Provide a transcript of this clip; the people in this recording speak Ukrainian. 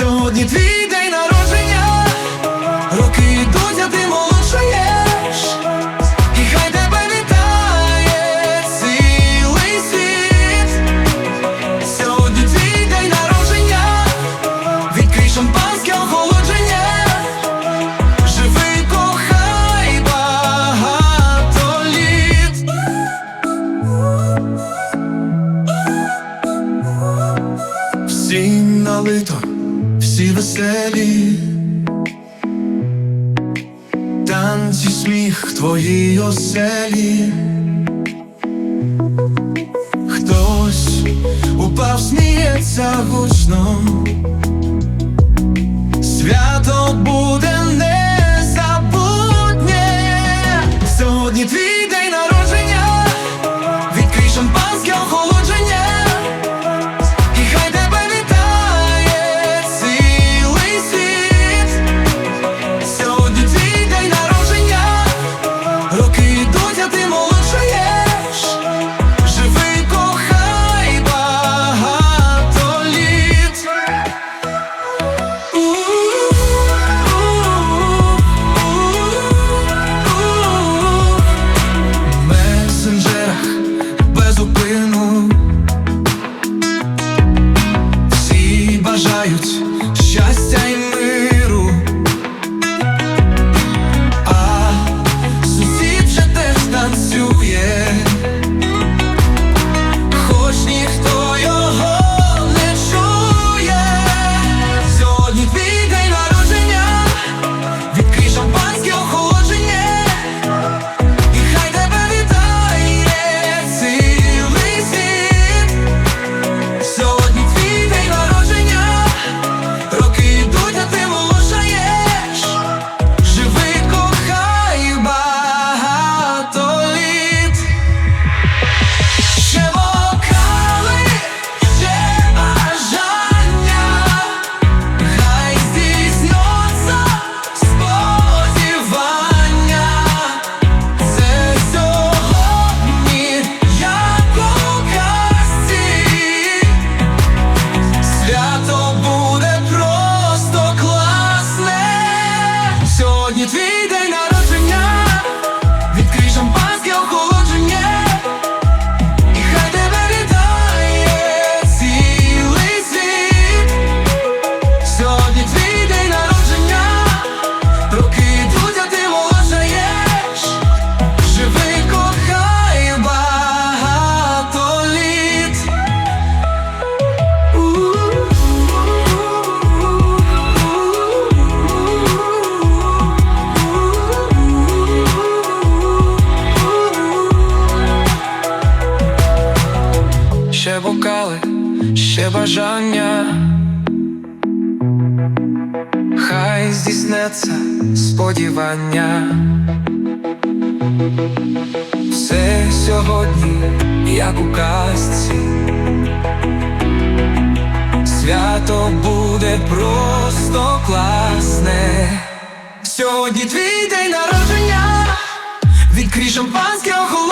Сьогодні твій день народження, роки йдуть, а ти молодшаєш, і хай тебе вітає цілий світ. Сьогодні твій день народження, відкрий шампанське охолодження, живи, кохай багато літ. Всім налито, всі веселі, танці, сміх в твоїй оселі. Хтось упав, сміється гучно. Роки йдуть, а ти молодшаєш. Живи, кохай багато літ. В месенджерах безупину. Всі бажають ще бажання. Хай здійснеться сподівання. Все сьогодні, як у казці. Свято буде просто класне. Сьогодні твій день народження. Відкрий шампанське охолодження